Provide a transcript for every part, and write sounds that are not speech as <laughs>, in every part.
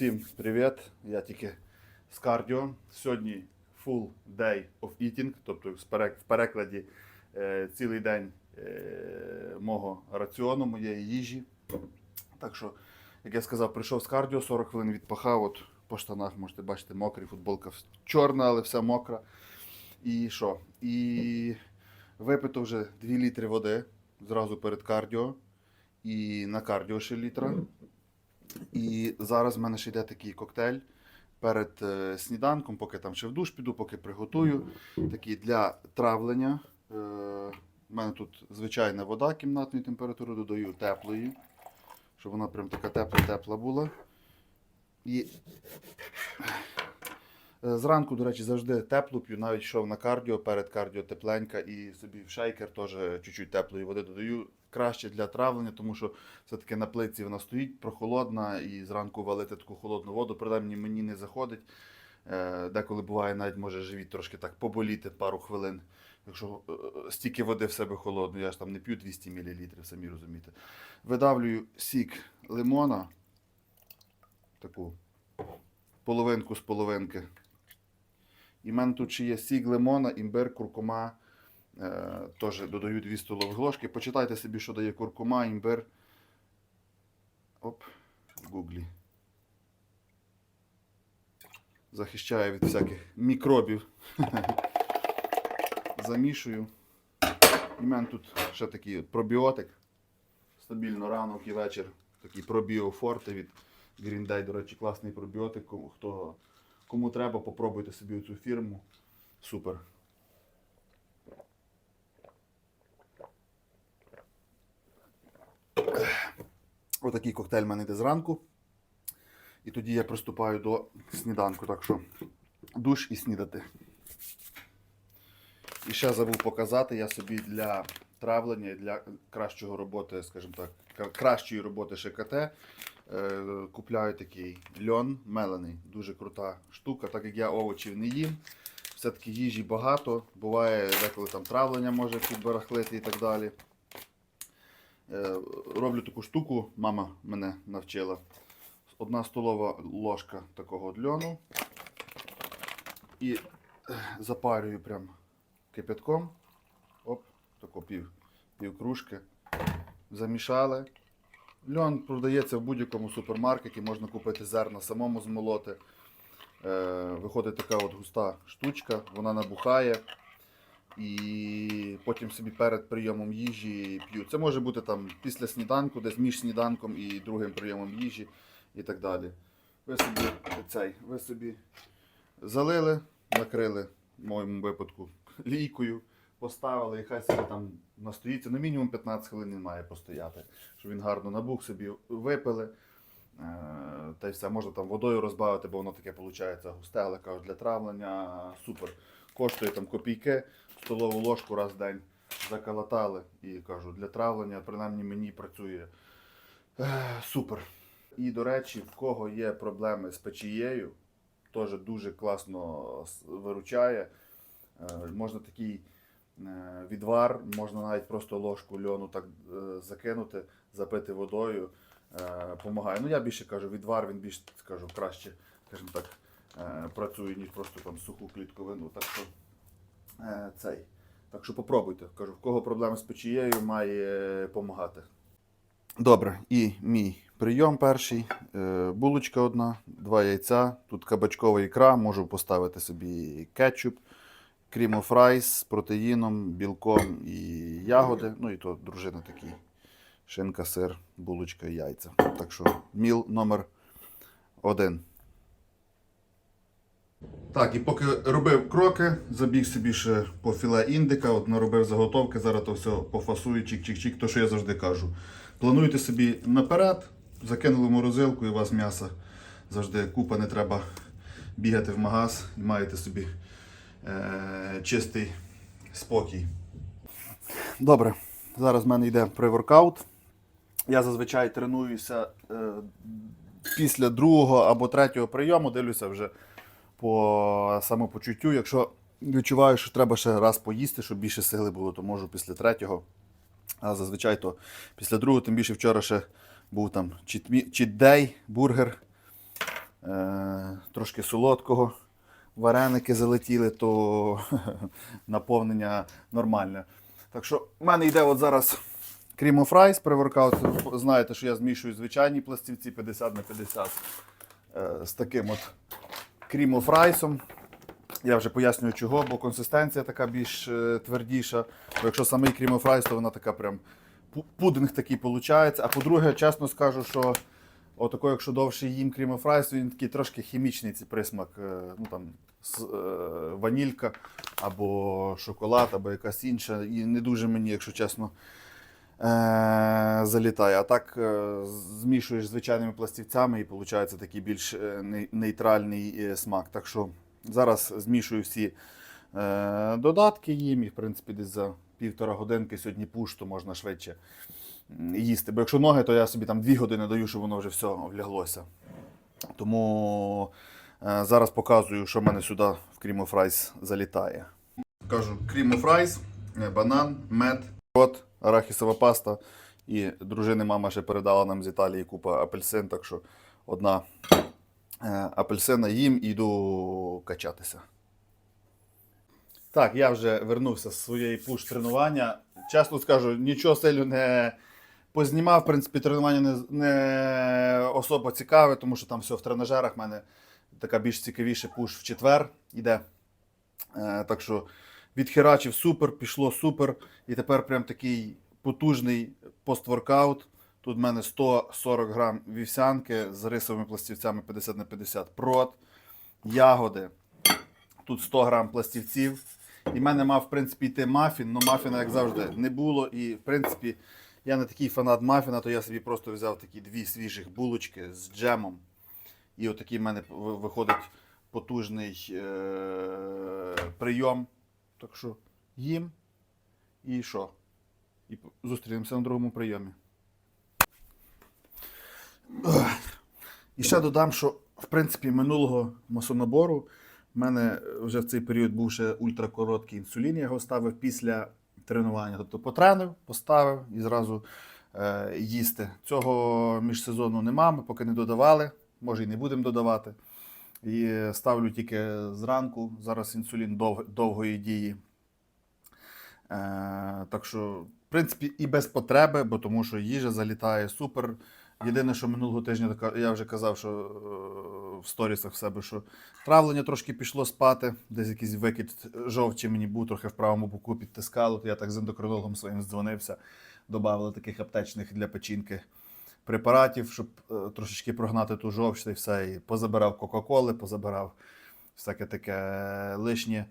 Всім привіт. Я тільки з кардіо. Сьогодні full day of eating, тобто в перекладі е, цілий день е, мого раціону, моєї їжі. Так що, як я сказав, прийшов з кардіо, 40 хвилин відпахав. От по штанах можете бачити, мокрий, футболка чорна, але вся мокра. І що? І випито вже 2 літри води зразу перед кардіо. І на кардіо ще літра. І зараз в мене ще йде такий коктейль перед е, сніданком, поки там ще в душ піду, поки приготую. Такий для травлення. Е, у мене тут звичайна вода кімнатної температури, додаю теплої, щоб вона прям така тепла-тепла була. І е, зранку, до речі, завжди теплу п'ю, навіть йшов на кардіо, перед кардіо тепленька, і собі в шейкер теж чуть-чуть теплої води додаю. Краще для травлення, тому що все-таки на плитці вона стоїть прохолодна, і зранку валити таку холодну воду, принаймні мені не заходить. Е, Деколи буває, навіть може живіт трошки так поболіти пару хвилин. Якщо е, стільки води в себе холодної, я ж там не п'ю 200 мл, самі розумієте. Видавлюю сік лимона, таку половинку з половинки. І в мене тут ще є сік лимона, імбир, куркума. Е, Теж додаю 2 столові ложки. Почитайте собі, що дає куркума, імбир. Оп, в гуглі. Захищає від всяких мікробів. <laughs> Замішую. І в мене тут ще такий пробіотик. Стабільно ранок і вечір. Такий пробіофорте від Green Day, до речі, класний пробіотик. Хто, кому треба, попробуйте собі цю фірму. Супер. Отакий коктейль в мене йде зранку. І тоді я приступаю до сніданку. Так що душ і снідати. І ще забув показати, я собі для травлення, і для кращого роботи, скажімо так, кращої роботи ШКТ е, купляю такий льон мелений. Дуже крута штука, так як я овочів не їм. Все-таки їжі багато, буває деколи там травлення може підбарахлити і так далі. Е, роблю таку штуку, мама мене навчила. Одна столова ложка такого льону. І е, запарюю прям кипятком. Оп, тако пів, пів кружки. Замішали. Льон продається в будь-якому супермаркеті, можна купити зерна самому змолоти. Е, виходить така от густа штучка, вона набухає. І потім собі перед прийомом їжі п'ю. Це може бути там після сніданку, десь між сніданком і другим прийомом їжі і так далі. Ви собі цей, ви собі залили, накрили, в моєму випадку, лійкою, поставили і хай собі там настоїться. Ну, мінімум 15 хвилин він має постояти, щоб він гарно набух собі випили. Е, Та й все, можна там водою розбавити, бо воно таке виходить густе, але кажуть, для травлення супер. Коштує там копійки, столову ложку раз в день заколотали і кажу, для травлення, принаймні мені працює е, супер. І, до речі, в кого є проблеми з печією, теж дуже класно виручає. Е, Можна такий е, відвар, можна навіть просто ложку льону так е, закинути, запити водою. е, Помагає. Ну я більше кажу, відвар він більш скажу, краще, скажімо так, е, працює, ніж просто там суху клітковину. Так що е, цей. Так що попробуйте. Кажу, в кого проблеми з печією, має допомагати. Добре, і мій прийом перший. Е, Булочка одна, два яйця, тут кабачкова ікра, можу поставити собі кетчуп, крім of з протеїном, білком і ягоди. Ну і то дружина такий. Шинка, сир, булочка і яйця. Так що міл номер один. Так, і поки робив кроки, забіг собі ще по філе індика, от наробив заготовки, зараз то все пофасую, чик-чик-чик, то що я завжди кажу. Плануйте собі наперед, закинули морозилку і у вас м'яса завжди купа, не треба бігати в магаз і маєте собі е- чистий спокій. Добре, зараз в мене йде pre-workout. Я зазвичай тренуюся е- після другого або третього прийому, дивлюся вже по самопочуттю. Якщо відчуваю, що треба ще раз поїсти, щоб більше сили було, то можу після третього. А зазвичай то після другого, тим більше вчора ще Був там чітдей, бургер, е, трошки солодкого. Вареники залетіли, то <laughs> наповнення нормальне. Так що в мене йде от зараз крімо фрайс pre-workout. Знаєте, що я змішую звичайні пластівці 50 на 50 е, з таким от крімо фрайсом. Я вже пояснюю чого, бо консистенція така більш е, твердіша. Бо якщо самий крімо фрайс, то вона така прям пудинг такий виходить. А по-друге, чесно скажу, що отако, якщо довше їм крімо фрайс, він такий трошки хімічний цей присмак. е, Ну там е, ванілька або шоколад, або якась інша. І не дуже мені, якщо чесно, залітає. А так е, змішуєш звичайними пластівцями і виходить такий більш е, нейтральний е, смак. Так що зараз змішую всі е, додатки їм, і в принципі десь за півтора годинки сьогодні пуш, то можна швидше їсти. Бо якщо ноги, то я собі там дві години даю, щоб воно вже все вляглося. Тому е, зараз показую, що в мене сюди в крімо фрайс залітає. Кажу, крімо фрайс, е, банан, мед, рот, арахісова паста. І дружини мама ще передала нам з Італії купа апельсин, так що одна е, апельсина їм і йду качатися. Так, я вже вернувся з своєї пуш тренування. Чесно скажу, нічого сильно не познімав. В принципі, тренування не, не особо цікаве, тому що там все в тренажерах. У мене така більш цікавіше пуш в четвер іде. Е, так що відхерачив супер, пішло супер. І тепер прям такий потужний постворкаут. Тут в мене 140 грам вівсянки з рисовими пластівцями 50 на 50 прот, ягоди. Тут 100 грам пластівців. І в мене мав, в принципі, йти мафін, але мафіна, як завжди, не було. І, в принципі, я не такий фанат мафіна, то я собі просто взяв такі дві свіжих булочки з джемом. І отакий в мене виходить потужний е- прийом. Так що їм і що? І зустрінемося на другому прийомі. І ще додам, що в принципі минулого масонабору в мене вже в цей період був ще ультракороткий інсулін, я його ставив після тренування. Тобто потренив, поставив і зразу е, їсти. Цього міжсезону нема, ми поки не додавали, може і не будемо додавати. І ставлю тільки зранку. Зараз інсулін дов, довгої дії. Е, так що, в принципі, і без потреби, бо тому що їжа залітає супер. Єдине, що минулого тижня я вже казав, що е, в сторісах в себе, що травлення трошки пішло спати, десь якийсь викид жовчі мені був, трохи в правому боку підтискало, то я так з ендокринологом своїм здзвонився, додавали таких аптечних для печінки препаратів, щоб е, трошечки прогнати ту жовч й все. І позабирав Кока-Коли, позабирав всяке таке лишнє.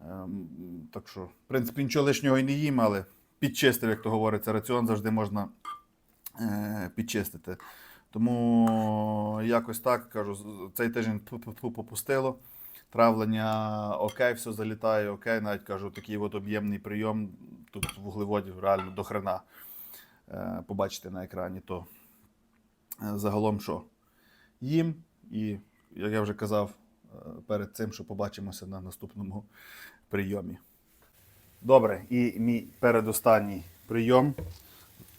Ем, Так що, в принципі, нічого лишнього і не їм, але підчистив, як то говориться, раціон завжди можна е, підчистити. Тому якось так кажу, цей тиждень попустило. Травлення окей, все залітає, окей. Навіть кажу, такий от об'ємний прийом. Тут вуглеводів реально до хрена. Е, побачите на екрані, то загалом що? Їм, і як я вже казав е, перед цим, що побачимося на наступному прийомі. Добре, і мій передостанній прийом.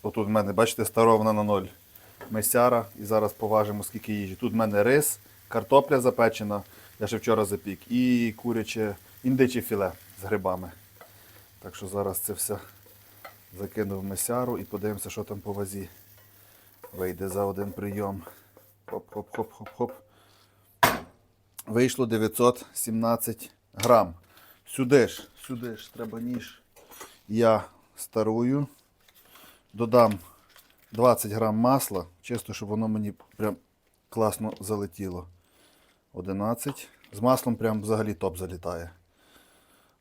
Отут в мене, бачите, старована на ноль месяра. І зараз поважимо, скільки їжі. Тут в мене рис, картопля запечена, я ще вчора запік, і куряче індиче філе з грибами. Так що зараз це все закину в месяру і подивимося, що там по вазі вийде за один прийом. Хоп-хоп-хоп-хоп-хоп. Вийшло 917 грам. Сюди ж, сюди ж треба ніж. Я старую. Додам 20 грам масла, чисто, щоб воно мені прям класно залетіло. 11. З маслом прям взагалі топ залітає.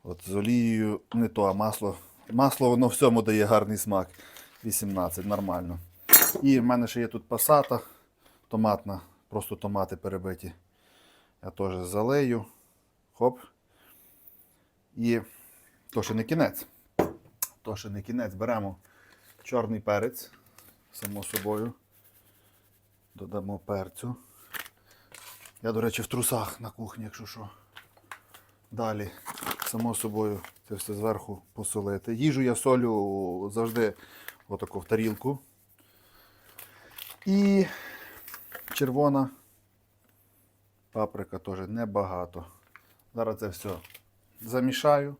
От з олією не то, а масло. Масло воно всьому дає гарний смак. 18, нормально. І в мене ще є тут пасата томатна, просто томати перебиті. Я теж залею. Хоп. І то ще не кінець. То ще не кінець. Беремо чорний перець, само собою. Додамо перцю. Я, до речі, в трусах на кухні, якщо що. Далі, само собою, це все зверху посолити. Їжу я солю завжди отаку в тарілку. І червона паприка теж небагато. Зараз це все замішаю.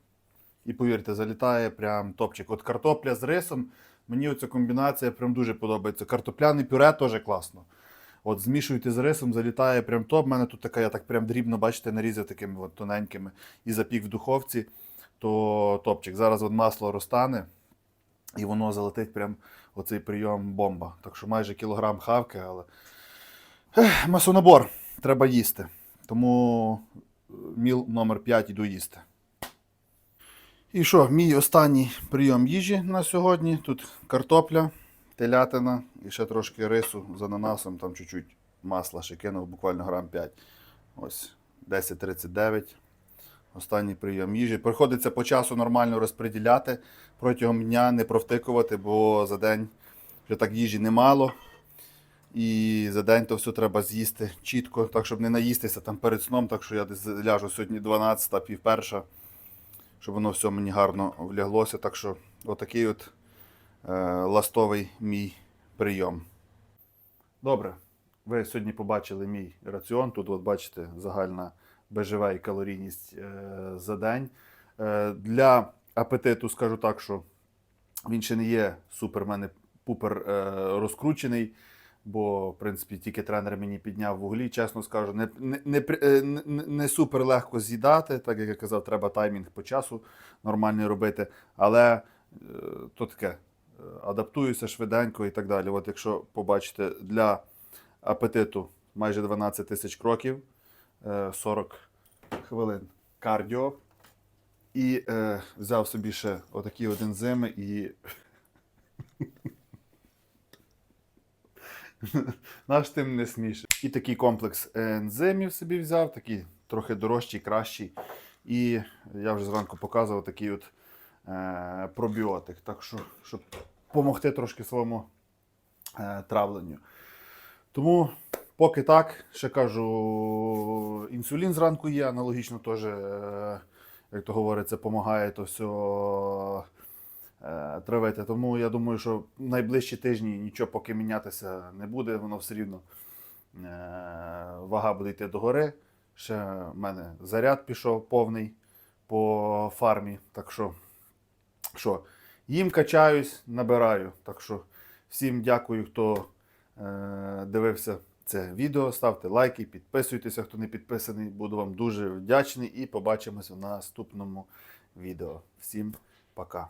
І повірте, залітає прям топчик. От картопля з рисом. Мені оця комбінація прям дуже подобається. Картопляне пюре теж класно. От змішуєте з рисом, залітає прям топ. У мене тут така, я так прям дрібно, бачите, нарізав такими от тоненькими і запік в духовці, то топчик. Зараз от масло розтане і воно залетить прям оцей прийом бомба. Так що майже кілограм хавки, але Ех, масонабор треба їсти. Тому е, міл номер 5 іду їсти. І що, мій останній прийом їжі на сьогодні. Тут картопля, телятина і ще трошки рису з ананасом, там чуть-чуть масла ще кинув, буквально грам 5. Ось 10.39. Останній прийом їжі. Приходиться по часу нормально розподіляти протягом дня, не провтикувати, бо за день вже так їжі немало. І за день то все треба з'їсти чітко, так щоб не наїстися там перед сном, так що я десь ляжу сьогодні 12, пів перша, щоб воно все мені гарно вляглося. Так що отакий от е, ластовий мій прийом. Добре, ви сьогодні побачили мій раціон. Тут, от бачите, загальна БЖВ і калорійність е, за день. Е, для апетиту скажу так, що він ще не є супер мене пупер е, розкручений. Бо, в принципі, тільки тренер мені підняв вуглі, чесно скажу, не, не, не, не, супер легко з'їдати, так як я казав, треба таймінг по часу нормальний робити. Але то таке, адаптуюся швиденько і так далі. От якщо побачите, для апетиту майже 12 тисяч кроків, 40 хвилин кардіо. І е, взяв собі ще отакі от ензими і <laughs> Наш тим не смішить. І такий комплекс ензимів собі взяв, такий трохи дорожчий, кращий. І я вже зранку показував такий от е, пробіотик. Так що, щоб допомогти трошки своєму е, травленню. Тому, поки так, ще кажу, інсулін зранку є, аналогічно теж, е, як то говориться, допомагає то все е, травити. Тому я думаю, що найближчі тижні нічого поки мінятися не буде, воно все рівно е, вага буде йти догори. Ще в мене заряд пішов повний по фармі. Так що, що їм качаюсь, набираю. Так що всім дякую, хто дивився це відео. Ставте лайки, підписуйтеся, хто не підписаний. Буду вам дуже вдячний і побачимося в наступному відео. Всім пока.